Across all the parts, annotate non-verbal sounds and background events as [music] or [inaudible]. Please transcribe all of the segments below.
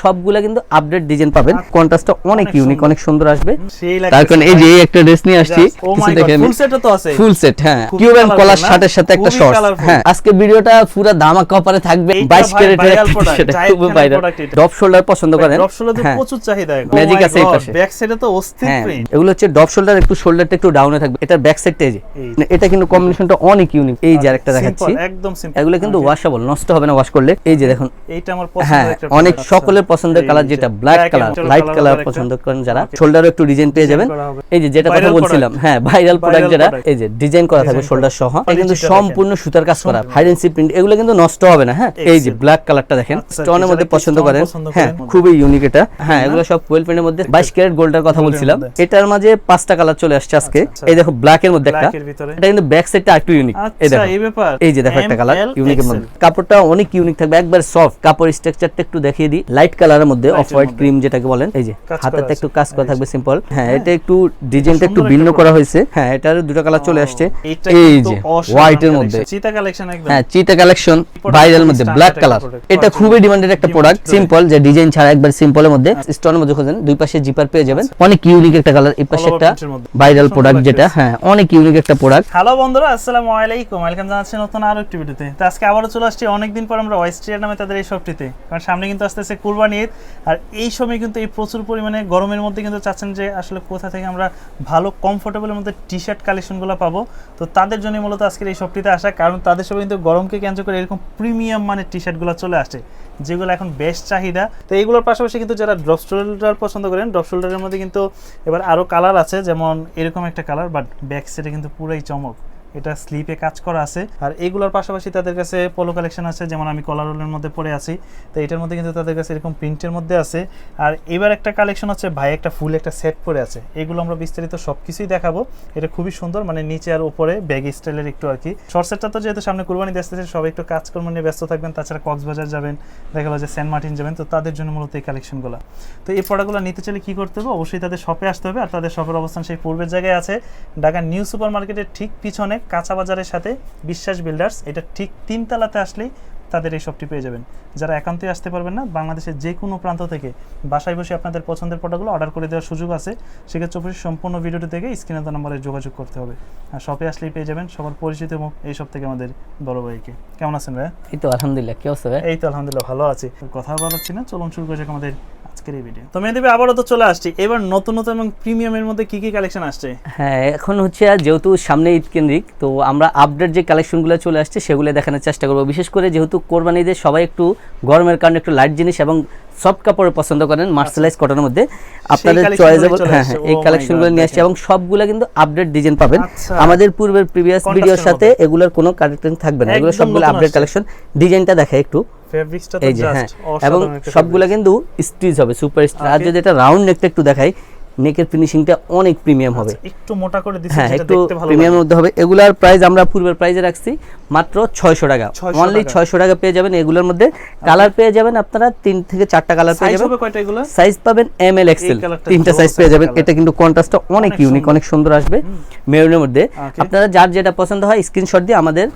সবগুলা কিন্তু update design পাবেন। কন্ট্রাস্টটা অনেক ইউনিক অনেক সুন্দর আসবে। সেই তার কারণে এই যে এই একটা ড্রেস নিয়ে আসছি oh কিছু full তো আছে। ফুল সেট হ্যাঁ। কলার শার্টের সাথে একটা colourful। হ্যাঁ আজকে ভিডিওটা পুরো দামা কপারে থাকবে। 22 ভাই ক্যারেটের একটা সেটা খুব এটা। ডপ শোল্ডার পছন্দ করেন? শোল্ডার হ্যাঁ। প্রচুর চাহিদা Magic আছে এই পাশে। ব্যাক সাইডে তো অস্থির হ্যাঁ। প্রিন্ট এগুলো হচ্ছে ডপ শোল্ডার একটু শোল্ডারটা একটু ডাউনে থাকবে। এটার ব্যাক সাইডটা এই যে। মানে এটা কিন্তু কম্বিনেশনটা অনেক ইউনিক এই যে আরেকটা দেখাচ্ছি। একদম সিম্পল এগুলো কিন্তু ওয়াশেবল নষ্ট হবে না ওয়াশ করলে। এই যে দেখুন। এইটা আমার হ্যাঁ পছন্দের একটা অনেক product, সকলের আচ্ছা। পছন্দের কালার যেটা ব্ল্যাক কালার লাইট কালার পছন্দ করেন যারা. শোল্ডারও একটু ডিজাইন পেয়ে যাবেন। এই যে যেটা কথা বলছিলাম হ্যাঁ ভাইরাল প্রোডাক্ট যেটা এই যে ডিজাইন করা থাকবে শোল্ডার সহ এটা কিন্তু সম্পূর্ণ সুতার কাজ করা। হাইডেন্সি প্রিন্ট এগুলো কিন্তু নষ্ট হবে না হ্যাঁ? এই যে ব্ল্যাক কালারটা দেখেন আচ্ছা, স্টোনের মধ্যে পছন্দ করেন হ্যাঁ খুবই ইউনিক এটা। হ্যাঁ এগুলো সব কোয়েল প্রিন্টের মধ্যে বাইশ ক্যারেট গোল্ডের কথা বলছিলাম। এটার মাঝে পাঁচটা কালার চলে আসছে আজকে। আচ্ছা, এই দেখো ব্ল্যাক এর মধ্যে একটা। এর। এটা কিন্তু ব্যাক সাইডটা একটু ইউনিক এই আচ্ছা দেখো। এই ব্যাপার। এই যে দেখো একটা কালার ইউনিকের XL মধ্যে। কাপড়টা অনেক ইউনিক থাকবে একবার সফট কাপড় স্ট্রাকচারটা একটু দেখিয়ে দিই লাইট কালারের মধ্যে অফ হোয়াইট ক্রিম যেটাকে বলেন এই যে করা একটু কাজ করা থাকবে সিম্পল হ্যাঁ হ্যাঁ। এটা একটু ডিজাইনটা একটু ভিন্ন করা হয়েছে। হ্যাঁ এটার দুটো কালার চলে আসছে। এই যে হোয়াইট এর মধ্যে। চিতা কালেকশন একদম। হ্যাঁ চিটা কালেকশন খুবই মধ্যে ব্ল্যাক কালার এটা আচ্ছা। খুবই ডিমান্ডেড একটা প্রোডাক্ট সিম্পল যে ডিজাইন ছাড়া একবার সিম্পলের মধ্যে। স্টোনের মধ্যে খোঁজেন দুই পাশে জিপার পেয়ে যাবেন। অনেক ইউনিক একটা কালার এই পাশে একটা ভাইরাল প্রোডাক্ট যেটা হ্যাঁ অনেক ইউনিক একটা প্রোডাক্ট হ্যালো বন্ধুরা আসসালামু আলাইকুম। ওয়েলকাম জানাচ্ছি নতুন আরও একটি ভিডিওতে। তো আজকে আবারও চলে আসছি। অনেকদিন পর আমরা ওয়েস্ট্রিয়ার নামে তাদের এই শপটিতে কারণ সামনে কিন্তু আসতেছে কুরবানি ঈদ আর এই সময় কিন্তু এই প্রচুর পরিমাণে গরমের মধ্যে কিন্তু চাচ্ছেন যে আসলে কোথা থেকে আমরা ভালো কমফোর্টেবলের মধ্যে টি শার্ট কালেকশনগুলো পাবো। তো তাদের জন্য মূলত আজকের এই শপটিতে আসা, কারণ তাদের সবাই কিন্তু গরমকে কেন্দ্র করে এরকম প্রিমিয়াম মানের টি শার্টগুলো চলে আসে যেগুলো এখন বেশ চাহিদা। তো এইগুলোর পাশাপাশি কিন্তু যারা ড্রপ শোল্ডার পছন্দ করেন ড্রপ শোল্ডারের মধ্যে কিন্তু এবার আরও কালার আছে, যেমন এরকম একটা কালার বাট ব্যাক সাইডে কিন্তু পুরাই চমক। এটা স্লিপে কাজ করা আছে। আর এগুলোর পাশাপাশি তাদের কাছে পোলো কালেকশন আছে, যেমন আমি কলার রোলের মধ্যে পরে আছি। তো এটার মধ্যে কিন্তু তাদের কাছে এরকম প্রিন্টের মধ্যে আছে। আর এবার একটা কালেকশন হচ্ছে, ভাই, একটা ফুল একটা সেট পরে আছে। এগুলো আমরা বিস্তারিত সব কিছুই দেখাবো। এটা খুবই সুন্দর মানে নিচে আর উপরে ব্যাগ স্টাইলের একটু আর কি। শর্ট সেটটা তো যেহেতু সামনে কুরবানি আসতেছে, সবাই একটু কাজকর্ম নিয়ে ব্যস্ত থাকবেন। তাছাড়া কক্সবাজার যাবেন, দেখা গেলো যে সেন্ট মার্টিন যাবেন, তো তাদের জন্য মূলত এই কালেকশনগুলো তো এই প্রোডাক্টগুলো নিতে চাইলে কী করতে হবে? অবশ্যই তাদের শপে আসতে হবে। আর তাদের শপের অবস্থান সেই পূর্বের জায়গায় আছে ঢাকা নিউ সুপার মার্কেটের ঠিক পিছনে। কাঁচা বাজারের সাথে বিশ্বাস বিল্ডার্স এটা ঠিক তিনতলাতে আসলেই তাদের এই শপটি পেয়ে যাবেন। যারা একান্তই আসতে পারবেন না বাংলাদেশের যে কোনো প্রান্ত থেকে বাসায় বসে আপনাদের পছন্দের প্রোডাক্টগুলো অর্ডার করে দেওয়ার সুযোগ আছে সেক্ষেত্রে অবশ্যই সম্পূর্ণ ভিডিওটি থেকে স্ক্রিনে তো নাম্বারে যোগাযোগ করতে হবে। আর শপে আসলেই পেয়ে যাবেন সবার পরিচিত মুখ এই সব থেকে আমাদের বড় ভাইকে। কেমন আছেন ভাই এই তো আলহামদুলিল্লাহ কি অবস্থা ভাই এই তো আলহামদুলিল্লাহ ভালো আছি। কথা বলাচ্ছি না চলুন শুরু করে যাক আমাদের আজকের এই ভিডিও তো মেয়েদেবী আবারও তো চলে আসছি। এবার নতুন নতুন এবং প্রিমিয়ামের মধ্যে কি কি কালেকশন আসছে? হ্যাঁ এখন হচ্ছে যেহেতু সামনে ঈদ কেন্দ্রিক তো আমরা আপডেট যে কালেকশনগুলো চলে আসছে সেগুলো দেখানোর চেষ্টা করব। বিশেষ করে যেহেতু কোরবানিদের সবাই একটু গরমের কারণে একটু লাইট জিনিস এবং সফট কাপড় পছন্দ করেন মার্সেলাইজ কটনের মধ্যে। আপনাদের চয়েসেবল হ্যাঁ হ্যাঁ এই Oh কালেকশনগুলো নিয়ে আসছে এবং সবগুলো কিন্তু আপডেট ডিজাইন পাবেন। আচ্ছা। আমাদের পূর্বের প্রিভিয়াস ভিডিওর সাথে। এগুলোর কোনো কালেকশন থাকবে না। এগুলো সবগুলো আপডেট। কালেকশন ডিজাইনটা দেখায় একটু। ফেব্রিক্সটা তো এই যে হ্যাঁ। জাস্ট এবং সবগুলো কিন্তু স্টিচ হবে সুপার স্টিচ আর যদি এটা রাউন্ড নেকটা একটু দেখাই নেকের ফিনিশিংটা অনেক প্রিমিয়াম হবে। একটু মোটা করে দিচ্ছে হ্যাঁ যেটা একটু দেখতে ভালো প্রিমিয়ামের মধ্যে হবে। এগুলার প্রাইস আমরা পূর্বের প্রাইজে রাখছি মাত্র ছয়শো টাকা। অনলি। ছয়শো টাকা পেয়ে যাবেন এগুলোর মধ্যে। কালার পেয়ে যাবেন আপনারা তিন থেকে চারটা কালার পেয়ে সাইজ যাবেন। হবে কয়টা এগুলো সাইজ পাবেন এম এল এক্সেল তিনটা সাইজ পেয়ে যাবেন। এটা কিন্তু কন্ট্রাস্টটা অনেক ইউনিক অনেক সুন্দর আসবে মেরুনের মধ্যে। আপনারা যার যেটা পছন্দ হয় স্ক্রিনশট দিয়ে আমাদের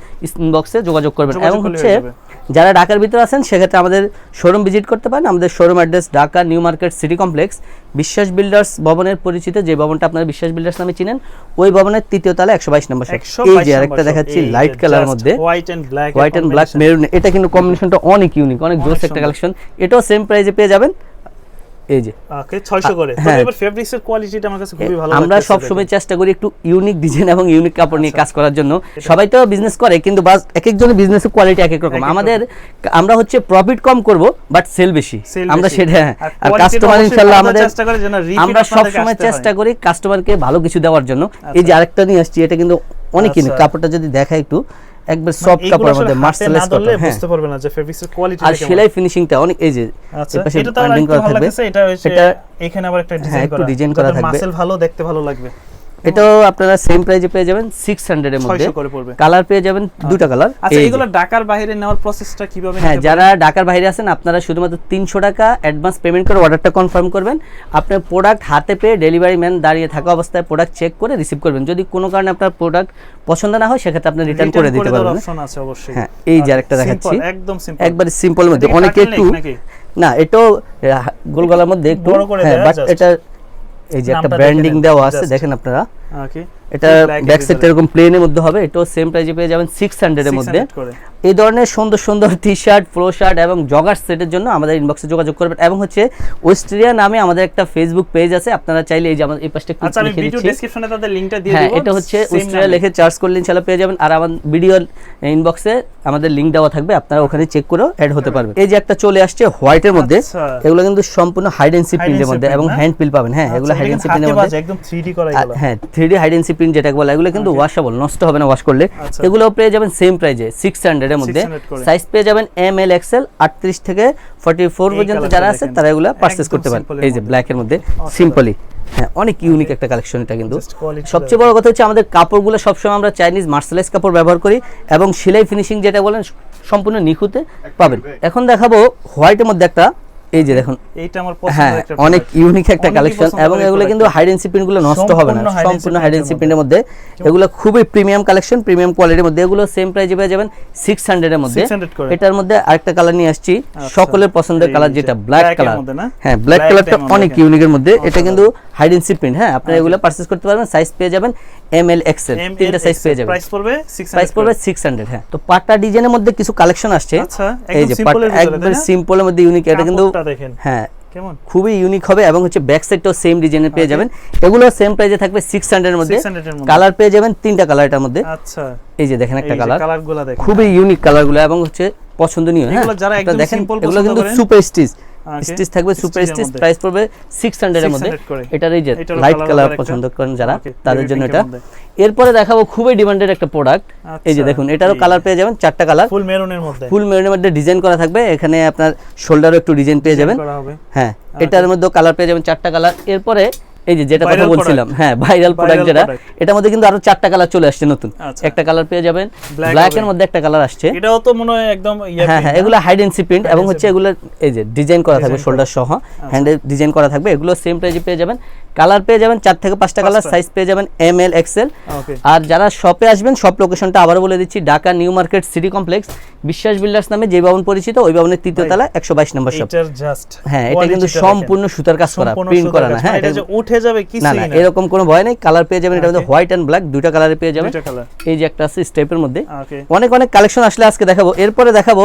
ইনবক্সে যোগাযোগ করবেন। এবং হচ্ছে। যারা ঢাকার ভিতরে আছেন সেক্ষেত্রে আমাদের শোরুম ভিজিট করতে পারেন। আমাদের showroom address Dhaka New Market City Complex Biswas builders ভবনের পরিচিত যে ভবনটা আপনারা বিশ্বাস বিল্ডার্স নামে চিনেন ওই ভবনের তৃতীয় তালে একশো বাইশ নম্বর। এই যে আরেকটা দেখাচ্ছি লাইট কালার মধ্যে। White and black white and black maroon এটা কিন্তু কম্বিনেশনটা অনেক ইউনিক অনেক জোস একটা কালেকশন এটাও সেম প্রাইসে পেয়ে যাবেন। এই যে। ওকে 600 করে। হ্যাঁ। তবে এবার ফেব্রিক্স এর কোয়ালিটিটা আমার কাছে খুবই ভালো আমরা সব সময় চেষ্টা করি একটু ইউনিক ডিজাইন এবং ইউনিক কাপড় নিয়ে আচ্ছা। কাজ করার জন্য। সবাই তো বিজনেস করে কিন্তু বাস এক একজনের বিজনেসের কোয়ালিটি এক এক রকম। আমাদের আমরা হচ্ছে প্রফিট কম করব বাট সেল বেশি। আমরা সেটা হ্যাঁ। আর কাস্টমার ইনশাআল্লাহ আমাদের চেষ্টা করে যেন আমরা সব সময় চেষ্টা করি কাস্টমারকে ভালো কিছু দেওয়ার জন্য। এই যে আচ্ছা। আরেকটা নিয়ে আসছি এটা কিন্তু অনেক আচ্ছা। কাপড়টা যদি দেখা একটু। একবার সব সফট এইগুলো কাপড়ের মধ্যে মার্সেলেস মার্সেলাইজ কটন হ্যাঁ। বুঝতে পারবে না যে ফেব্রিক্সের কোয়ালিটি আর সেলাই ফিনিশিংটা অনেক এই যে আচ্ছা এটা তো আমার একটু ভালো লাগছে এটা এখানে আবার একটা হ্যাঁ, ডিজাইন করা। ডিজাইন করা থাকবে। মাসেল ভালো দেখতে ভালো লাগবে। এটাও আপনারা সেম প্রাইজে পেয়ে যাবেন সিক্স হান্ড্রেড এর মধ্যে। করে পড়বে। কালার পেয়ে যাবেন দুটা কালার আচ্ছা এগুলো ঢাকার বাইরে নেওয়ার প্রসেসটা কীভাবে হ্যাঁ যারা ঢাকার বাইরে আছেন আপনারা শুধুমাত্র তিনশো টাকা অ্যাডভান্স পেমেন্ট করে অর্ডারটা কনফার্ম করবেন। আপনার প্রোডাক্ট হাতে পেয়ে ডেলিভারি ম্যান দাঁড়িয়ে থাকা অবস্থায় প্রোডাক্ট চেক করে রিসিভ করবেন। যদি কোনো কারণে আপনার প্রোডাক্ট পছন্দ না হয় সেক্ষেত্রে আপনি রিটার্ন করে দিতে পারবেন। অপশন আছে অবশ্যই। হ্যাঁ, এই যে আচ্ছা, আরেকটা দেখাচ্ছি। একদম সিম্পল একবারে সিম্পল মধ্যে। অনেকে একটু না এটাও আহ, গোল গলার মধ্যে একটু হ্যাঁ বাট এটা এই যে একটা ব্র্যান্ডিং দেওয়া আছে। দেখেন আপনারা। ওকে এটা ব্যাক সাইডটা এরকম প্লেনের মধ্যে হবে এটাও সেম প্রাইজে পেয়ে যাবেন মধ্যে। এই ধরনের সুন্দর সুন্দর টি শার্ট ফ্লো শার্ট এবং জগার সেটের জন্য আমাদের ইনবক্সে যোগাযোগ করবেন এবং হচ্ছে ওয়েস্ট্রিয়া নামে আমাদের একটা ফেসবুক পেজ আছে আপনারা চাইলে এই যে আমাদের এই পাশটা একটু আচ্ছা আমি ভিডিও ডেসক্রিপশনে তাদের লিংকটা দিয়ে হ্যাঁ দেব। এটা হচ্ছে ওয়েস্ট্রিয়া লিখে করলে ইনশাআল্লাহ পেয়ে যাবেন। আর আমার ভিডিও ইনবক্সে আমাদের লিংক দেওয়া থাকবে আপনারা ওখানে চেক করেও অ্যাড হতে পারবেন। এই যে একটা চলে আসছে হোয়াইটের মধ্যে আচ্ছা। এগুলো কিন্তু সম্পূর্ণ হাইড এন্ড সি প্রিন্টের মধ্যে এবং হ্যান্ড পিল পাবেন। হ্যাঁ এগুলো আচ্ছা, হাইড এন্ড সি কিন্তু প্রিন্টের মধ্যে। একদম 3D করা এগুলো। হ্যাঁ ডি হাইড এন্ড প্রিন্ট যেটাকে বলে এগুলো কিন্তু ওয়াশেবল নষ্ট হবে না ওয়াশ করলে। আচ্ছা। এগুলো পেয়ে যাবেন সেম প্রাইজে সিক্স হান্ড্রেডের মধ্যে। সাইজ পেয়ে যাবেন এম এল এক্সেল আটত্রিশ থেকে ফর্টি ফোর পর্যন্ত যারা আছে তারা এগুলো পারচেস করতে পারেন। এই যে ব্ল্যাকের মধ্যে সিম্পলি হ্যাঁ অনেক ইউনিক একটা কালেকশন এটা কিন্তু। সবচেয়ে বড় কথা হচ্ছে আমাদের কাপড়গুলো সবসময় আমরা চাইনিজ মার্শালাইজ কাপড় ব্যবহার করি এবং সেলাই ফিনিশিং যেটা বলেন সম্পূর্ণ নিখুঁতে পাবেন। এখন দেখাবো হোয়াইটের মধ্যে একটা এই যে দেখুন এইটা আমার পছন্দের হ্যাঁ একটা অনেক ইউনিক একটা কালেকশন এবং এগুলো কিন্তু product-টা। হাইড এন্ড সিপিনগুলো নষ্ট হবে না সম্পূর্ণ hide and হাইড এন্ড print-এর মধ্যে। এগুলো খুবই প্রিমিয়াম কালেকশন প্রিমিয়াম কোয়ালিটির মধ্যে। এগুলো সেম প্রাইজে পেয়ে যাবেন সিক্স হান্ড্রেডের মধ্যে। এটার মধ্যে আরেকটা কালার নিয়ে আসছি। সকলের পছন্দের কালার যেটা ব্ল্যাক কালার হ্যাঁ ব্ল্যাক কালারটা অনেক। ইউনিকের মধ্যে। এটা কিন্তু হাইড এন্ড সিপিন হ্যাঁ আপনারা এগুলো পারচেস করতে পারবেন সাইজ পেয়ে যাবেন এম এল এক্সেল তিনটা সাইজ পেয়ে যাবেন। প্রাইস পড়বে 600 প্রাইস পড়বে সিক্স হান্ড্রেড হ্যাঁ। তো পাট্টা ডিজাইনের মধ্যে কিছু কালেকশন আসছে। আচ্ছা, এই একদম এর? সিম্পলের মধ্যে ইউনিক এটা কিন্তু দেখেন। হ্যাঁ। কেমন? খুবই ইউনিক হবে এবং হচ্ছে ব্যাক সাইডটাও সেম ডিজাইনের পেয়ে যাবেন। এগুলো সেম প্রাইসে থাকবে সিক্স হান্ড্রেডের মধ্যে। 600 এর মধ্যে। কালার পেয়ে যাবেন তিনটা কালার এটার মধ্যে। আচ্ছা। এই যে দেখেন একটা কালার কালারগুলো দেখেন। খুবই ইউনিক কালারগুলো এবং হচ্ছে পছন্দনীয় হ্যাঁ। এগুলো যারা একদম দেখেন simple এগুলো কিন্তু সুপার স্টিচ স্টিচ থাকবে সুপার স্টিচ প্রাইস পড়বে সিক্স হান্ড্রেডের মধ্যে। 600। এটার এই যে লাইট কালার পছন্দ করেন যারা তাদের জন্য এটা। এরপরে দেখাবো খুবই ডিমান্ডেড একটা প্রোডাক্ট এই যে আচ্ছা, দেখুন এটারও কালার পেয়ে যাবেন চারটা কালার ফুল মেরুনের মধ্যে। ফুল মেরুনের মধ্যে ডিজাইন করা থাকবে এখানে আপনার শোল্ডারও একটু ডিজাইন পেয়ে যাবেন। হ্যাঁ এটার মধ্যেও কালার পেয়ে যাবেন চারটা কালার এরপরে এই যে যেটা কথা বলছিলাম হ্যাঁ ভাইরাল প্রোডাক্ট যেটা এটার মধ্যে কিন্তু আরও চারটা কালার চলে আসছে নতুন। আচ্ছা। একটা কালার পেয়ে যাবেন ব্ল্যাক এর মধ্যে একটা কালার আসছে। এটাও তো মনে হয় একদম ইয়ে হ্যাঁ হ্যাঁ এগুলো হাইড এন্ড সি প্রিন্ট এবং হচ্ছে এগুলো এই যে ডিজাইন করা থাকবে ショルダー শোল্ডার সহ হ্যান্ডেল ডিজাইন করা থাকবে এগুলো সেম প্রাইজে পেয়ে যাবেন। কালার পেয়ে যাবেন চার থেকে পাঁচটা কালার সাইজ পেয়ে যাবেন এম এল এক্সেল আর যারা শপে আসবেন শপ লোকেশনটা আবারও বলে দিচ্ছি Dhaka New Market City Complex Biswas builders নামে যে ভবন পরিচিত ওই ভবনের তৃতীয় তলা একশো বাইশ নম্বর শপ হ্যাঁ এটা কিন্তু সম্পূর্ণ সুতার কাজ করা প্রিন্ট করা না হ্যাঁ উঠে যাবে না না না এরকম কোনো ভয় নেই কালার পেয়ে যাবেন এটা মধ্যে হোয়াইট অ্যান্ড ব্ল্যাক দুইটা কালারে পেয়ে যাবেন। এই যে একটা আছে স্টেপের মধ্যে। অনেক অনেক কালেকশন আসলে আজকে দেখাবো। এরপরে দেখাবো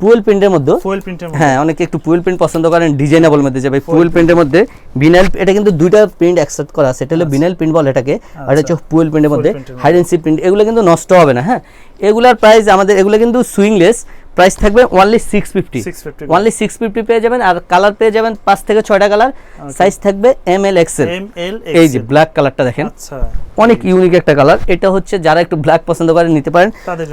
পুয়েল প্রিন্টের মধ্যে? ফুল প্রিন্টের হ্যাঁ অনেকে একটু পুয়েল প্রিন্ট পছন্দ করেন ডিজাইনেবল মধ্যে যাবে পুয়েল প্রিন্টের মধ্যে বিনাইল এটা কিন্তু দুইটা প্রিন্ট অ্যাকসেপ্ট করা আছে। এটা হলো বিনাইল প্রিন্ট বলে এটাকে আর এটা হচ্ছে পুয়েল প্রিন্টের মধ্যে। print এর মধ্যে। হাইড এন্ড সি প্রিন্ট এগুলো কিন্তু নষ্ট হবে না হ্যাঁ। এগুলার প্রাইস আমাদের এগুলো কিন্তু সুইংলেস প্রাইস থাকবে only six fifty 650 only six fifty পেয়ে যাবেন আর কালার পেয়ে যাবেন পাঁচ থেকে ছয়টা কালার সাইজ থাকবে M L XL M L এই যে ব্ল্যাক কালারটা দেখেন। আচ্ছা। অনেক ইউনিক একটা কালার এটা হচ্ছে যারা একটু ব্ল্যাক পছন্দ করেন নিতে পারেন।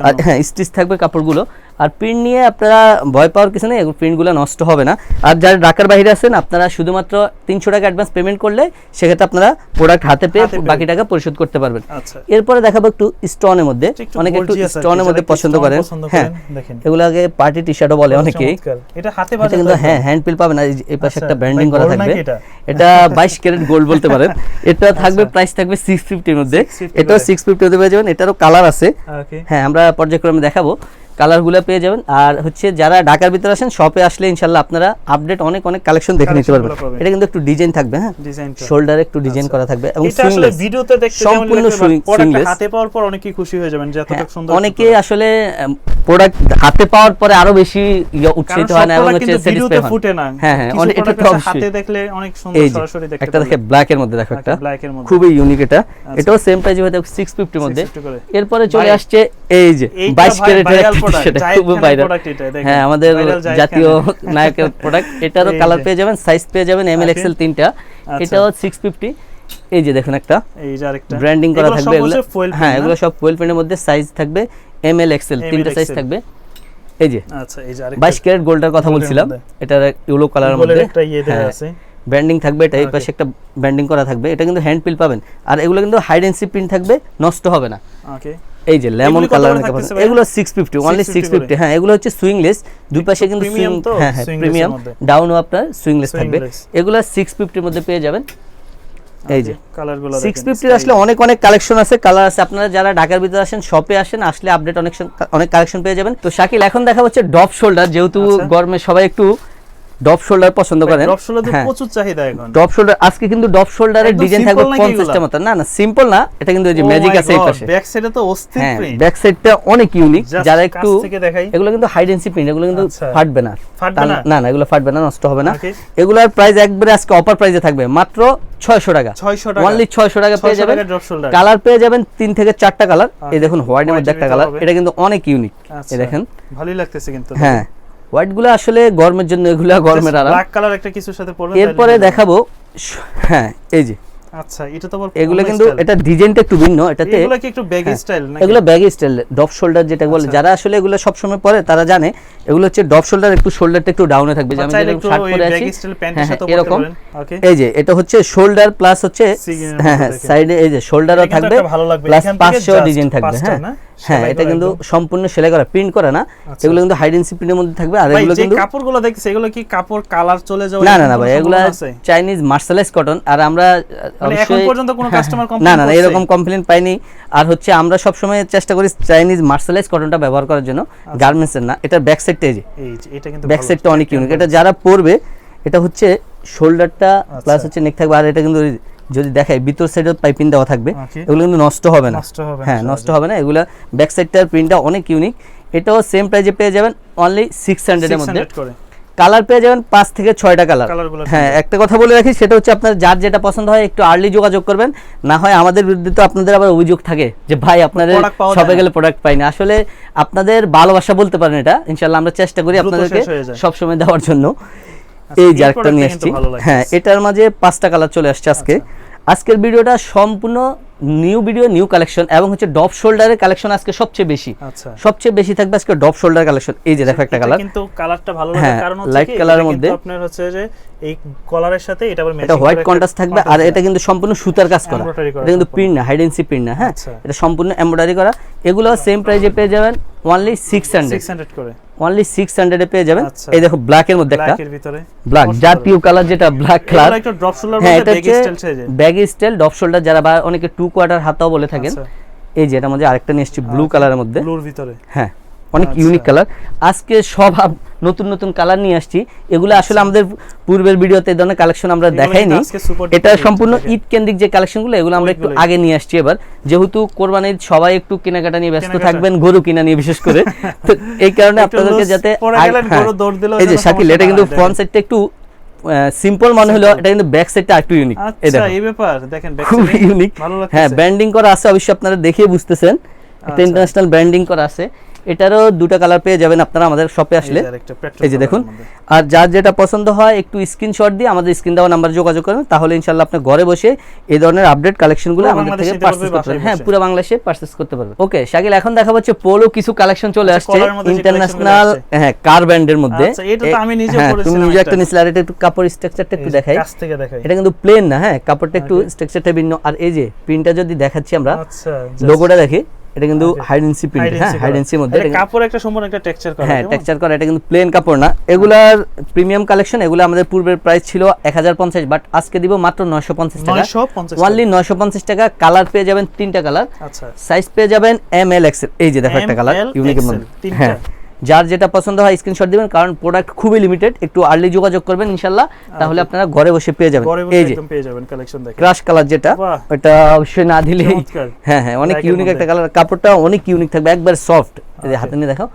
আর হ্যাঁ স্টিচ থাকবে কাপড়গুলো। আর প্রিন্ট নিয়ে আপনারা ভয় পাওয়ার কিছু নেই প্রিন্টগুলো নষ্ট হবে না। আর যারা ঢাকার বাইরে আছেন আপনারা শুধুমাত্র তিনশো টাকা অ্যাডভান্স পেমেন্ট করলে সেক্ষেত্রে আপনারা প্রোডাক্ট হাতে পেয়ে বাকি টাকা পরিশোধ করতে পারবেন। আচ্ছা। এরপরে দেখাবো একটু স্টোনের মধ্যে। অনেকে একটু স্টোনের মধ্যে পছন্দ করেন। হ্যাঁ দেখেন। এগুলোকে পার্টি টি শার্টও বলে অনেকেই। এটা হাতে কিন্তু হ্যাঁ হ্যান্ড পিল পাবেন এই পাশে আচ্ছা, একটা ব্র্যান্ডিং করা থাকবে। এটা? বাইশ ক্যারেট গোল্ড বলতে পারেন। [laughs] এটা থাকবে প্রাইস থাকবে সিক্স ফিফটির মধ্যে। এটাও। সিক্স ফিফটি পেয়ে যাবেন এটারও কালার আছে। হ্যাঁ আমরা পর্যায়ক্রমে দেখাবো। কালারগুলো পেয়ে যাবেন। আর হচ্ছে যারা ঢাকার ভিতরে আসেন শপে আসলে ইনশাল্লাহ আপনারা আপডেট অনেক অনেক কালেকশন দেখে নিতে পারবেন। এটা কিন্তু একটু ডিজাইন থাকবে হ্যাঁ? শোল্ডারে একটু ডিজাইন করা থাকবে এবং আসলে ভিডিওতে দেখতে সম্পূর্ণ। হাতে পাওয়ার পর অনেকেই খুশি হয়ে যাবেন যে এতটা হ্যাঁ, সুন্দর অনেকে আসলে প্রোডাক্ট হাতে পাওয়ার পরে আরও বেশি উৎসাহিত হয় না এবং হচ্ছে স্যাটিসফাই ফুটে না। হ্যাঁ হ্যাঁ অনেক এটা তো হাতে দেখলে অনেক সুন্দর সরাসরি দেখতে একটা দেখে ব্ল্যাক এর মধ্যে দেখো একটা। ব্ল্যাক এর মধ্যে। খুবই ইউনিক এটা। আচ্ছা। এটাও সেম প্রাইসে হয়তো সিক্স ফিফটির মধ্যে। 650 এরপরে চলে আসছে এই যে এইটা বাইশ ভাই ক্যারেটের একটা সেটা ভাইরাল। হ্যাঁ আমাদের জাতীয় নায়কের প্রোডাক্ট এটারও কালার পেয়ে যাবেন সাইজ পেয়ে যাবেন এম এল এক্সেল তিনটা। আচ্ছা। এটাও সিক্স ফিফটি এই যে দেখুন একটা। এই যে আরেকটা। ব্র্যান্ডিং করা থাকবে এগুলো। হ্যাঁ এগুলো সব ফুয়েল প্রিন্টের মধ্যে সাইজ থাকবে এম এল এক্সেল তিনটা সাইজ থাকবে। এই যে। আচ্ছা এই যে আরেকটা। বাইশ ক্যারেট গোল্ডের কথা বলছিলাম। এটার ইউলো কালারের মধ্যে। একটা ইয়ে হ্যাঁ। আছে। থাকবে এটা এই পাশে একটা ব্র্যান্ডিং করা থাকবে। এটা কিন্তু হ্যান্ড পিল পাবেন। আর এগুলো কিন্তু হাইডেন্সি প্রিন্ট থাকবে নষ্ট হবে না। ওকে এই যে লেমন কালার এগুলো সিক্স ফিফটি অনলি 650 হ্যাঁ এগুলো হচ্ছে সুইংলেস দুই পাশে কিন্তু সুইং হ্যাঁ হ্যাঁ প্রিমিয়াম। ডাউনও আপনার সুইংলেস থাকবে। এগুলো সিক্স ফিফটির মধ্যে পেয়ে যাবেন। এই যে কালারগুলো সিক্স ফিফটির আসলে অনেক অনেক কালেকশন আছে কালার আছে। আপনারা যারা ঢাকার ভিতরে আসেন শপে আসেন আসলে আপডেট অনেক অনেক কালেকশন পেয়ে যাবেন। তো শাকিল এখন দেখা হচ্ছে ডপ শোল্ডার যেহেতু আচ্ছা। গরমে সবাই একটু ডপ শোল্ডার পছন্দ করেন? শোল্ডার হ্যাঁ। প্রচুর চাহিদা এখন। ডপ শোল্ডার আজকে কিন্তু ডপ শোল্ডারের ডিজাইন থাকবে নাকি পঞ্চাশটা এগুলা? মতো না না সিম্পল না এটা কিন্তু ওই যে ম্যাজিক আছে এই পাশে। ব্যাক সাইডে তো অস্থির প্রিন্ট ব্যাক সাইডটা অনেক ইউনিক যারা একটু। এগুলো কিন্তু হাইডেন্সি প্রিন্ট এগুলো কিন্তু আচ্ছা। ফাটবে না। না? না এগুলো ফাটবে না নষ্ট হবে না। এগুলোর প্রাইস একবারে আজকে অফার প্রাইসে থাকবে। মাত্র 600 টাকা। 600 টাকা। অনলি 600 টাকা পেয়ে যাবেন। কালার পেয়ে যাবেন তিন থেকে চারটা কালার এই Okay. দেখুন হোয়াইটের মধ্যে একটা কালার এটা কিন্তু অনেক ইউনিক আচ্ছা, এই দেখেন। ভালোই লাগতেছে কিন্তু। হ্যাঁ। হোয়াইটগুলো আসলে গরমের জন্য এগুলো গরমের আরাম। ব্ল্যাক কালার একটা কিছুর সাথে পরবেন এরপরে দেখাবো হ্যাঁ এই যে। আচ্ছা এটা তো আবার এগুলো কিন্তু এটা ডিজাইনটা একটু ভিন্ন এটাতে এগুলো কি একটু ব্যাগি স্টাইল নাকি এগুলো ব্যাগি স্টাইল ডপ শোল্ডার যেটা বলে আচ্ছা। যারা আসলে এগুলো সবসময় পরে তারা জানে এগুলো হচ্ছে ডপ শোল্ডার একটু শোল্ডারটা একটু ডাউনে থাকবে আমি যেরকম একটু শার্ট পরে আছি হ্যাঁ, হ্যাঁ, এরকম এই যে এটা হচ্ছে শোল্ডার প্লাস হচ্ছে সিগিনের হ্যাঁ। সাইডে এই যে শোল্ডারও থাকবে। প্লাস পাঁচশো ডিজাইন থাকবে হ্যাঁ হ্যাঁ এটা কিন্তু সম্পূর্ণ সেলাই করা প্রিন্ট করা না আচ্ছা। এগুলো কিন্তু হাইডেন্সি প্রিন্টের মধ্যে থাকবে আর এগুলো কিন্তু কাপড়গুলো এগুলো কি কাপড় কালার চলে যাওয়া না না না ভাই এগুলা? চাইনিজ মার্শালাইজ কটন আর আমরা এখন পর্যন্ত কোনো হ্যাঁ, হ্যাঁ। না না না এরকম কমপ্লেন পাইনি। আর হচ্ছে আমরা সব সময় চেষ্টা করি চাইনিজ মার্শালাইজ কটনটা ব্যবহার করার জন্য গার্মেন্টস এর না এটার ব্যাক সাইডটা এই যে। এটা কিন্তু ব্যাক ভালো সাইডটা অনেক ইউনিক এটা যারা পরবে এটা হচ্ছে শোল্ডারটা আচ্ছা। প্লাস হচ্ছে নেক থাকবে আর এটা কিন্তু যদি দেখাই ভিতর সাইডে পাইপিং দেওয়া থাকবে। এগুলো কিন্তু নষ্ট হবে না। হ্যাঁ নষ্ট হবে না। এগুলা ব্যাক সাইডটার প্রিন্টটা অনেক ইউনিক এটাও সেম প্রাইজে পেয়ে যাবেন অনলি সিক্স হান্ড্রেডের মধ্যে। 600 করে। কালার পেয়ে যাবেন পাঁচ থেকে ছয়টা কালার হ্যাঁ একটা কথা বলে রাখি সেটা হচ্ছে আপনার যার যেটা পছন্দ হয় একটু আর্লি যোগাযোগ করবেন। না হয় আমাদের বিরুদ্ধে তো আপনাদের আবার অভিযোগ থাকে যে ভাই আপনাদের সবে গেলে প্রোডাক্ট পাই না। আসলে আপনাদের ভালোবাসা বলতে পারেন এটা। ইনশাল্লাহ আমরা চেষ্টা করি আপনাদেরকে। সবসময় দেওয়ার জন্য। আচ্ছা, এই একটা নিয়ে আসছি। হ্যাঁ এটার মাঝে পাঁচটা কালার চলে আসছে আজকে। আজকের ভিডিওটা সম্পূর্ণ নিউ ভিডিও নিউ কালেকশন এবং হচ্ছে ডপ শোল্ডারের কালেকশন আজকে সবচেয়ে বেশি। আচ্ছা। সবচেয়ে বেশি থাকবে আজকে ডপ শোল্ডার কালেকশন। এই যে দেখো একটা কালার। কিন্তু কালারটা ভালো লাগে হ্যাঁ, কারণ হচ্ছে light কি color এর এটা মধ্যে। আপনার হচ্ছে যে এই কলারের সাথে এটা আবার এটা হোয়াইট কন্ট্রাস্ট থাকবে আর এটা কিন্তু সম্পূর্ণ সুতার কাজ করা। এটা কিন্তু। প্রিন্ট না হাইডেন্সি প্রিন্ট না হ্যাঁ? আচ্ছা। এটা সম্পূর্ণ এমব্রয়ডারি করা। এগুলো সেম প্রাইজে পেয়ে যাবেন অনলি সিক্স হান্ড্রেড 600 করে। অনলি সিক্স হান্ড্রেডে পেয়ে যাবেন। আচ্ছা। এই দেখো ব্ল্যাক এর মধ্যে একটা ব্ল্যাক এর ভিতরে। ব্ল্যাক জাতীয় কালার যেটা ব্ল্যাক কালার একটু ড্রপ শোল্ডার মধ্যে ব্যাগ স্টাইল সাইজে ব্যাগ স্টাইল ড্রপ শোল্ডার যারা বা অনেকে টু কোয়ার্টার হাতাও বলে থাকেন। আচ্ছা। এই যে এটার মধ্যে আরেকটা নিয়ে এসেছি ব্লু কালারের মধ্যে। ব্লুর ভিতরে। হ্যাঁ। অনেক আচ্ছা। ইউনিক কালার আজকে সব নতুন নতুন কালার নিয়ে আসছি। এগুলো আসলে আমাদের পূর্বের ভিডিওতে এই ধরনের কালেকশন আমরা দেখাইনি। এটা সম্পূর্ণ ঈদ কেন্দ্রিক যে কালেকশনগুলো এগুলো আমরা একটু আগে নিয়ে আসছি এবার। যেহেতু কোরবানির সবাই একটু কেনাকাটা নিয়ে ব্যস্ত। থাকবেন গরু কিনা নিয়ে বিশেষ করে। তো এই কারণে [laughs] আপনাদেরকে যাতে হ্যাঁ, এই যে শাকিল এটা কিন্তু ফ্রন্ট সাইডটা একটু সিম্পল মনে হলো এটা কিন্তু ব্যাক সাইডটা একটু ইউনিক আচ্ছা এই ব্যাপার। দেখেন back খুব ইউনিক হ্যাঁ ব্র্যান্ডিং করা আছে অবশ্যই আপনারা দেখে বুঝতেছেন। আচ্ছা। ইন্টারন্যাশনাল ব্র্যান্ডিং করা আছে। এটারও দুটো কালার পেয়ে যাবেন আপনারা আমাদের শপে আসলে। এই যে দেখুন আর যার যেটা পছন্দ হয় একটু স্ক্রিনশট দিয়ে আমাদের স্ক্রিন দেওয়া নাম্বার যোগাযোগ করেন তাহলে ইনশাল্লাহ আপনি ঘরে বসে এই ধরনের আপডেট কালেকশনগুলো আমাদের থেকে পারচেজ করতে পারবেন। হ্যাঁ। পুরো বাংলাদেশে পারচেজ করতে পারবে ওকে শাকিল এখন দেখা হচ্ছে পোলো কিছু কালেকশন চলে আচ্ছা, আসছে। ইন্টারন্যাশনাল হ্যাঁ কার ব্র্যান্ডের মধ্যে। আচ্ছা, এটা তো আমি নিজেও হ্যাঁ, তুমি নিজে একটা। নিছিলে আর এটা একটু কাপড় স্ট্রাকচারটা একটু দেখাই। কাছ থেকে দেখাই। এটা কিন্তু প্লেন না হ্যাঁ কাপড়টা একটু স্ট্রাকচারটা ভিন্ন। আর এই যে প্রিন্টটা যদি দেখাচ্ছি আমরা আচ্ছা লোগোটা দেখি। এটা কিন্তু Okay. হাইডেন্সি প্রিন্ট হ্যাঁ হাইডেন্সির মধ্যে এটা- কাপড় একটা সম্পূর্ণ একটা টেক্সচার করা হ্যাঁ টেক্সচার করা এটা কিন্তু প্লেন কাপড় না। এগুলার প্রিমিয়াম কালেকশন এগুলো আমাদের পূর্বের প্রাইস ছিল এক হাজার পঞ্চাশ বাট আজকে দিব মাত্র নয়শো পঞ্চাশ টাকা। 950 ওনলি নয়শো পঞ্চাশ টাকা কালার পেয়ে যাবেন তিনটা কালার আচ্ছা। সাইজ পেয়ে যাবেন এম এল এক্স এই যে দেখো একটা কালার ইউনিক ইউনিকের মধ্যে। তিনটা। যার যেটা পছন্দ হয় স্ক্রিনশট দিবেন কারণ প্রোডাক্ট খুবই লিমিটেড একটু আর্লি যোগাযোগ করবেন ইনশাল্লাহ তাহলে আপনারা ঘরে বসে পেয়ে যাবেন। এই যে পেয়ে যাবেন কালেকশন দেখে। ক্রাশ কালার যেটা। ওটা অবশ্যই না দিলে হ্যাঁ হ্যাঁ অনেক ইউনিক একটা কালার কাপড়টা অনেক ইউনিক থাকবে একবার সফট এই যে হাতে নিয়ে দেখাও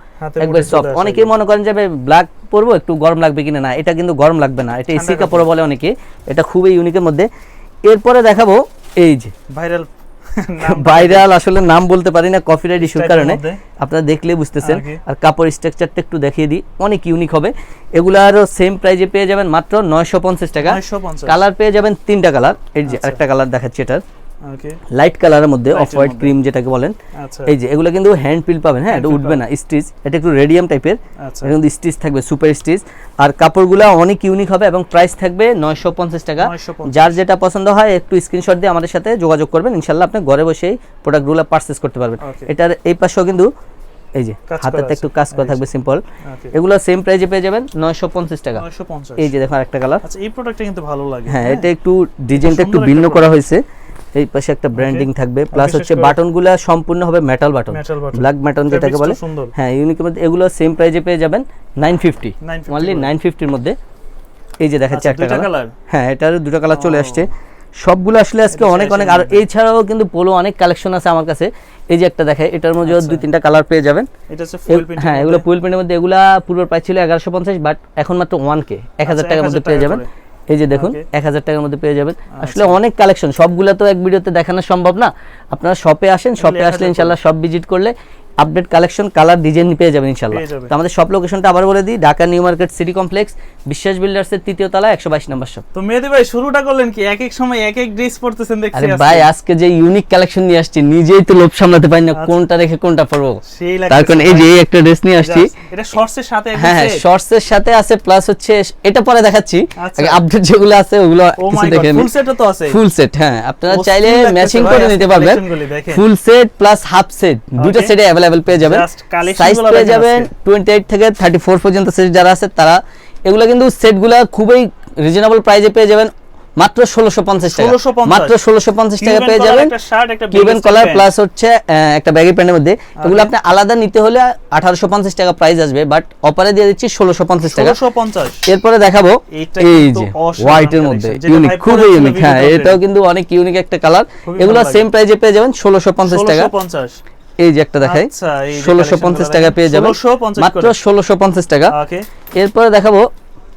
একবার সফট অনেকেই মনে করেন যে ব্ল্যাক পরবো একটু গরম লাগবে কিনা? না এটা কিন্তু গরম লাগবে না এটা এসি কাপড় বলে অনেকে এটা খুবই ইউনিকের মধ্যে। এরপরে দেখাবো এই যে। ভাইরাল ভাইরাল আসলে নাম বলতে পারি না কপিরাইট ইস্যুর কারণে। আপনারা দেখলে বুঝতেছেন. আর কাপড় স্ট্রাকচারটা একটু দেখিয়ে দিই। অনেক ইউনিক হবে। এগুলারও সেম প্রাইজে পেয়ে যাবেন মাত্র নয়শো পঞ্চাশ টাকা। 950 কালার পেয়ে যাবেন তিনটা কালার এই যে আচ্ছা। আরেকটা কালার দেখাচ্ছি এটার। লাইট কালারের মধ্যে অফ হোয়াইট ক্রিম যেটাকে বলেন। আচ্ছা। এই যে এগুলো কিন্তু হ্যান্ড পিল পাবেন হ্যাঁ? এটা উঠবে না স্টিচ এটা একটু রেডিয়াম টাইপের আচ্ছা। এটা কিন্তু স্টিচ থাকবে সুপার স্টিচ আর কাপড়গুলো অনেক ইউনিক হবে এবং প্রাইস থাকবে নয়শো পঞ্চাশ টাকা। যার যেটা পছন্দ হয় একটু স্ক্রিনশট দিয়ে আমাদের সাথে যোগাযোগ করবেন। ইনশাল্লাহ আপনি ঘরে বসেই প্রোডাক্টগুলো পারচেস করতে পারবেন। এটার এই পাশেও কিন্তু এই যে হাতেতে একটু কাজ করা থাকবে সিম্পল এগুলো সেম প্রাইজে পেয়ে যাবেন নয়শো পঞ্চাশ টাকা। 950 এই যে দেখুন একটা কালার আচ্ছা এই প্রোডাক্টটা কিন্তু ভালো লাগে। হ্যাঁ এটা একটু ডিজাইনটা একটু ভিন্ন করা হয়েছে। এই পাশে একটা ব্র্যান্ডিং থাকবে প্লাস হচ্ছে বাটনগুলো সম্পূর্ণ হবে মেটাল বাটন ব্ল্যাক বাটন যেটাকে বলে। হ্যাঁ ইউনিকের মধ্যে এগুলো সেম প্রাইজে পেয়ে যাবেন নাইন ফিফটি 950 অনলি নাইন ফিফটির মধ্যে। এই যে দেখাচ্ছে আচ্ছা, একটা কালার হ্যাঁ এটার দুটো কালার চলে আসছে। সবগুলো আসলে আজকে অনেক অনেক। আর। এছাড়াও কিন্তু পোলো অনেক কালেকশন আছে আমার কাছে। এই যে একটা দেখে এটার মধ্যে আচ্ছা। দুই তিনটা কালার পেয়ে যাবেন। এটা হচ্ছে ফুল প্রিন্ট হ্যাঁ এগুলো ফুল প্রিন্টের মধ্যে এগুলা পুরো প্রাইস ছিল এগারোশো পঞ্চাশ বাট এখন মাত্র ওয়ান কে এক হাজার আচ্ছা, টাকার মধ্যে পেয়ে যাবেন। এই যে দেখুন এক হাজার টাকার মধ্যে পেয়ে যাবেন। আসলে আচ্ছা। অনেক কালেকশন সবগুলো তো এক ভিডিওতে দেখানো সম্ভব না। আপনারা শপে আসেন শপে আসলে ইনশাল্লাহ সব ভিজিট করলে আপডেট কালেকশন কালার ডিজাইন পেয়ে যাবেন ইনশাল্লাহ তো আমাদের সব লোকেশনটা আবার বলে দিই Dhaka New Market City Complex Biswas বিল্ডার্সের তৃতীয় তলা একশো বাইশ নম্বর শপ তো মেহেদি ভাই শুরুটা করলেন কি? এক এক সময় এক এক ড্রেস পরতেছেন দেখছি আরে ভাই আজকে যে ইউনিক কালেকশন নিয়ে আসছি নিজেই তো লোভ সামলাতে পারি না আচ্ছা। কোনটা রেখে কোনটা পরবো। তার কারণ এই যে এই একটা ড্রেস নিয়ে আসছি। এটা শর্টস এর সাথে একদম হ্যাঁ হ্যাঁ শর্টস এর সাথে আছে প্লাস হচ্ছে এটা পরে দেখাচ্ছি। আচ্ছা। আপডেট যেগুলো আছে ওগুলো ও কিছু মাই গড দেখে ফুল সেটও তো আছে। ফুল সেট হ্যাঁ আপনারা চাইলে ম্যাচিং করে নিতে পারবেন। Full set plus half set দুটো. সেটে অ্যাভেলেবেল পেয়ে যাবেন। সাইজ পেয়ে যাবেন টোয়েন্টি এইট থেকে থার্টি ফোর পর্যন্ত সেট যারা আছে তারা এগুলো কিন্তু সেটগুলো খুবই রিজনেবল প্রাইজে পেয়ে যাবেন মাত্র ষোলোশো পঞ্চাশ টাকা। মাত্র ষোলোশো পঞ্চাশ টাকা পেয়ে যাবেন। কিউবেন কলার প্লাস হচ্ছে একটা প্যান্টের মধ্যে। এগুলো আপনি আলাদা নিতে হলে আঠারোশো পঞ্চাশ টাকা প্রাইস আসবে বাট অপারে দিয়ে দিচ্ছি ষোলোশো পঞ্চাশ টাকা। এরপরে দেখাবো এই যে হোয়াইটের মধ্যে। ইউনিক খুবই ইউনিক হ্যাঁ এটাও কিন্তু অনেক ইউনিক একটা কালার এগুলো সেম প্রাইজে পেয়ে যাবেন ষোলোশো পঞ্চাশ টাকা। এই যে একটা দেখাই আচ্ছা, ষোলোশো পঞ্চাশ টাকা পেয়ে যাবে মাত্র। ষোলোশো পঞ্চাশ টাকা। এরপরে দেখাবো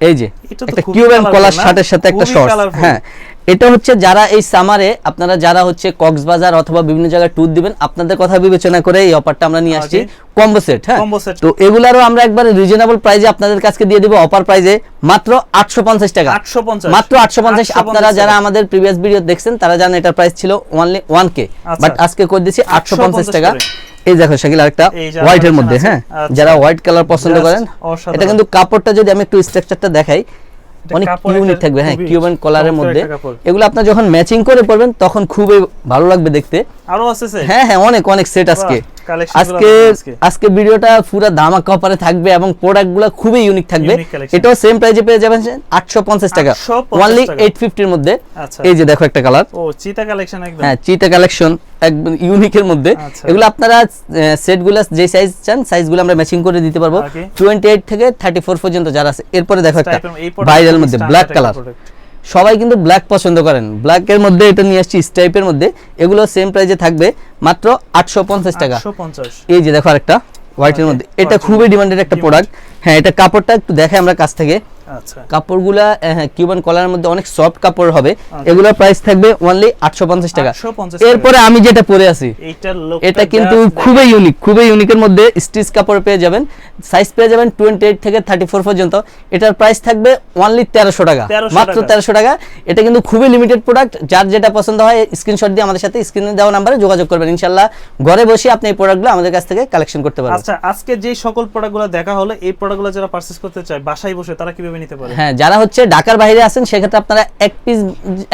এই যে একটা কিউবেন কলার শার্টের সাথে একটা শর্ট হ্যাঁ এটা হচ্ছে যারা এই সামারে আপনারা যারা হচ্ছে কক্সবাজার অথবা বিভিন্ন জায়গায় ট্যুর দিবেন আপনাদের কথা বিবেচনা করে এই অফারটা আমরা নিয়ে আসছি। কম্বো সেট হ্যাঁ? set। তো এগুলারও আমরা একবার রিজনেবল প্রাইসে আপনাদের কাছে দিয়ে দিব অফার প্রাইসে মাত্র 850 টাকা। 850 মাত্র 850 আপনারা যারা আমাদের প্রিভিয়াস ভিডিও দেখছেন তারা জানেন এটার প্রাইস ছিল অনলি 1k আচ্ছা। বাট আজকে করে দিয়েছি 850 টাকা। এই দেখো শাকিল আরেকটা হোয়াইট এর মধ্যে হ্যাঁ? আচ্ছা। যারা হোয়াইট কালার পছন্দ করেন এটা কিন্তু কাপড়টা যদি আমি একটু স্ট্রাকচারটা দেখাই অনেক ইউনিক থাকবে হ্যাঁ কিউবান কলারের মধ্যে। এগুলো আপনার যখন ম্যাচিং করে পরবেন তখন খুবই ভালো লাগবে দেখতে। আরও আছে স্যার হ্যাঁ হ্যাঁ অনেক অনেক সেট আজকে। আজকে আজকে। ভিডিওটা পুরো ধামাকা অফারে থাকবে এবং প্রোডাক্টগুলো খুবই ইউনিক থাকবে। এটাও সেম প্রাইসে পেয়ে যাবেন 850 টাকা। 850 অনলি টাকা। 850 এর মধ্যে। আচ্ছা। এই যে দেখো একটা কালার ও চিতা কালেকশন একদম। হ্যাঁ চিতা কালেকশন একদম ইউনিকের মধ্যে। আচ্ছা। এগুলো আপনারা সেটগুলো যে সাইজ চান সাইজগুলো আমরা ম্যাচিং করে দিতে পারব। Okay. 28 থেকে 34 পর্যন্ত যারা আছে। এরপরে দেখো একটা ভাইরাল মধ্যে ব্ল্যাক কালার। সবাই কিন্তু ব্ল্যাক পছন্দ করেন। ব্ল্যাকের মধ্যে এটা নিয়ে আসছি স্টাইপের মধ্যে। এগুলো সেম প্রাইসে থাকবে মাত্র 850 টাকা। 850 এই যে দেখো আরেকটা হোয়াইটের এর মধ্যে। এটা খুবই ডিমান্ডেড একটা প্রোডাক্ট হ্যাঁ এটা কাপড়টা একটু দেখাই আমরা কাছ থেকে। কাপড়গুলা আহ, হ্যাঁ কিউবান কলারের মধ্যে অনেক সফট কাপড় হবে। এগুলোর প্রাইস থাকবে অনলি 850 টাকা। এরপরে আমি যেটা পরে আছি এটা কিন্তু খুবই ইউনিক খুবই ইউনিকের মধ্যে স্টিচ কাপড় পেয়ে যাবেন। সাইজ পেয়ে যাবেন 28 থেকে 34 পর্যন্ত। এটার প্রাইস থাকবে অনলি 1300 টাকা। মাত্র 1300 টাকা। এটা কিন্তু খুবই লিমিটেড প্রোডাক্ট যার যেটা পছন্দ হয় স্ক্রিনশট দিয়ে আমাদের সাথে স্ক্রিনে দেওয়া নাম্বারে যোগাযোগ করবেন। ইনশাআল্লাহ ঘরে বসে আপনি এই প্রোডাক্টগুলো আমাদের কাছ থেকে কালেকশন করতে পারবেন। আচ্ছা আজকে যে সকল প্রোডাক্টগুলো দেখা হলো এই প্রোডাক্টগুলো যারা পারচেজ করতে চায় বাসায় বসে তারা কীভাবে নিতে পারেন। হ্যাঁ যারা হচ্ছে ঢাকার বাইরে আছেন, সেক্ষেত্রে আপনারা এক পিস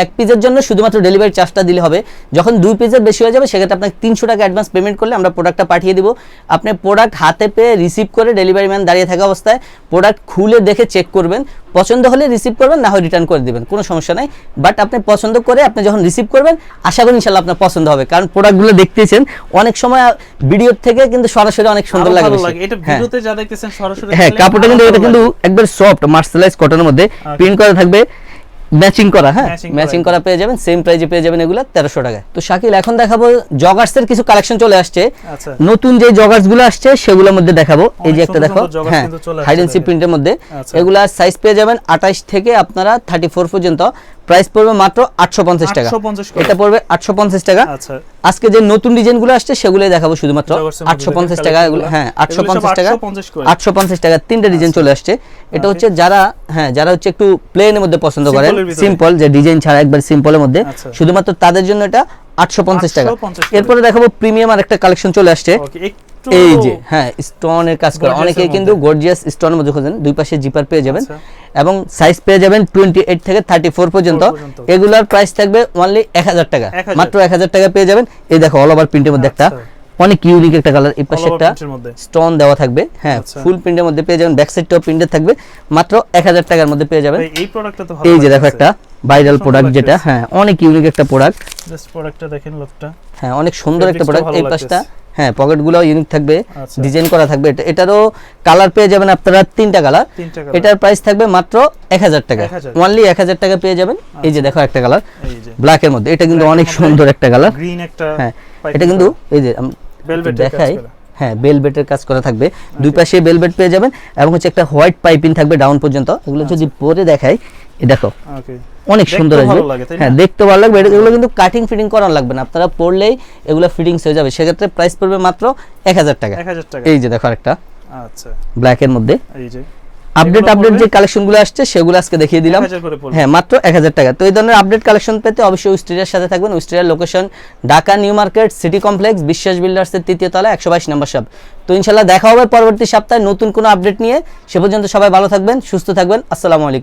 এক পিসের জন্য শুধুমাত্র ডেলিভারি চার্জটা দিলে হবে। যখন দুই পিসের বেশি হয়ে যাবে, সেক্ষেত্রে আপনাকে তিনশো টাকা অ্যাডভান্স পেমেন্ট করলে আমরা প্রোডাক্টটা পাঠিয়ে দিব। আপনি প্রোডাক্ট হাতে পেয়ে রিসিভ করে ডেলিভারি ম্যান দাঁড়িয়ে থাকা অবস্থায় প্রোডাক্ট খুলে দেখে চেক করবেন। পছন্দ হলে রিসিভ করবেন না হয় রিটার্ন করে দেবেন কোনো সমস্যা নাই। বাট আপনি পছন্দ করে আপনি যখন রিসিভ করবেন আশা করি ইনশাল্লাহ আপনার পছন্দ হবে। কারণ প্রোডাক্টগুলো দেখতেছেন অনেক সময় ভিডিওর থেকে কিন্তু সরাসরি অনেক সুন্দর লাগে এটা হ্যাঁ। ভিডিওতে যা দেখতেছেন সরাসরি হ্যাঁ কাপড়টা কিন্তু এটা কিন্তু একবার সফট মার্সেলাইজ কটনের মধ্যে প্রিন্ট করা থাকবে। ম্যাচিং করা হ্যাঁ? ম্যাচিং করা পেয়ে যাবেন সেম প্রাইজে পেয়ে যাবেন এগুলো তেরোশো টাকায়। তো শাকিল এখন দেখাবো জগার্স এর কিছু কালেকশন চলে আসছে। আচ্ছা। নতুন যে জগার্সগুলো আসছে সেগুলোর মধ্যে দেখাবো। এই যে একটা দেখো হ্যাঁ হাইডেন্সি। প্রিন্টের মধ্যে। আচ্ছা। এগুলা সাইজ পেয়ে যাবেন আঠাশ থেকে আপনারা থার্টি ফোর পর্যন্ত। প্রাইস পড়বে মাত্র আটশো পঞ্চাশ টাকা। এটা পড়বে আটশো পঞ্চাশ টাকা। আচ্ছা। আজকে যে নতুন ডিজাইনগুলো আসছে সেগুলোই দেখাবো শুধুমাত্র। Joggers এর মধ্যে আটশো পঞ্চাশ দেখেন টাকা এগুলো হ্যাঁ গুলো। আটশো পঞ্চাশ টাকা। 850 আটশো পঞ্চাশ টাকা তিনটা ডিজাইন চলে আসছে। এটা হচ্ছে যারা হ্যাঁ যারা হচ্ছে একটু প্লেনের মধ্যে পছন্দ করেন। সিম্পল যে ডিজাইন ছাড়া একবার সিম্পলের মধ্যে। আচ্ছা। শুধুমাত্র তাদের জন্য এটা আটশো পঞ্চাশ টাকা। 850 টাকা। এরপরে দেখাবো প্রিমিয়াম আর একটা কালেকশন চলে আসছে। এই যে হ্যাঁ স্টোনের কাজ করা। এর কিন্তু গর্জিয়াস স্টোনের মধ্যে খোঁজেন দুই পাশে জিপার পেয়ে যাবেন আচ্ছা। এবং সাইজ পেয়ে যাবেন টোয়েন্টি এইট থেকে থার্টি ফোর পর্যন্ত পর্যন্ত। এগুলার প্রাইস থাকবে অনলি এক হাজার টাকা। মাত্র এক হাজার টাকা পেয়ে যাবেন। এই দেখো অল ওভার প্রিন্টের মধ্যে একটা। আচ্ছা। অনেক ইউনিক একটা কালার এই পাশে একটা। স্টোন দেওয়া থাকবে। হ্যাঁ আচ্ছা। ফুল প্রিন্টের মধ্যে পেয়ে যাবেন। ব্যাক সাইডটাও প্রিন্টের থাকবে। মাত্র এক হাজার টাকার মধ্যে পেয়ে যাবেন। এই প্রোডাক্টটা তো ভালো এই যে দেখো একটা ভাইরাল প্রোডাক্ট যেটা। হ্যাঁ অনেক ইউনিক একটা প্রোডাক্ট জাস্ট প্রোডাক্টটা দেখেন লোকটা হ্যাঁ অনেক সুন্দর একটা প্রোডাক্ট এই পাশটা। হ্যাঁ পকেটগুলো ইউনিক থাকবে আচ্ছা। ডিজাইন করা থাকবে। এটা এটারও কালার পেয়ে যাবেন আপনারা তিনটা কালার এটার প্রাইস থাকবে মাত্র এক হাজার টাকা। 1000 অনলি এক হাজার টাকা পেয়ে যাবেন। এই যে দেখো একটা কালার ব্ল্যাক এর ব্ল্যাকের মধ্যে। এটা কিন্তু অনেক সুন্দর একটা কালার গ্রিন একটা হ্যাঁ। এটা কিন্তু এই যে দেখাই। হ্যাঁ বেলবেটের কাজ করা থাকবে। দুই পাশে বেলবেট পেয়ে যাবেন এবং হচ্ছে একটা হোয়াইট পাইপিং থাকবে ডাউন পর্যন্ত। এগুলো যদি পরে দেখাই দেখো অনেক সুন্দর আসবে? হ্যাঁ দেখতে ভালো লাগবে। এগুলো কিন্তু কাটিং ফিটিং করার লাগবে না। আপনারা পড়লেই এগুলো ফিটিংস হয়ে যাবে। সেক্ষেত্রে প্রাইস পড়বে মাত্র এক হাজার টাকা। 1000 টাকা। এই যে দেখো একটা আচ্ছা। ব্ল্যাকের মধ্যে। এই যে। Update update? যে কালেকশনগুলো আসছে সেগুলো আজকে দেখিয়ে দিলাম। 1000 করে পড়বে। হ্যাঁ মাত্র এক হাজার টাকা। তো এই ধরনের আপডেট কালেকশন পেতে অবশ্যই উস্ট্রিয়ার সাথে থাকবেন। উস্ট্রিয়ার location Dhaka New Market City Complex Biswas বিল্ডার্সের তৃতীয় তলা একশো বাইশ নম্বর সব তো ইনশাল্লাহ দেখা হবে পরবর্তী সপ্তাহে নতুন কোনো আপডেট নিয়ে। সে পর্যন্ত সবাই ভালো থাকবেন সুস্থ থাকবেন। আসসালামু আলাইকুম।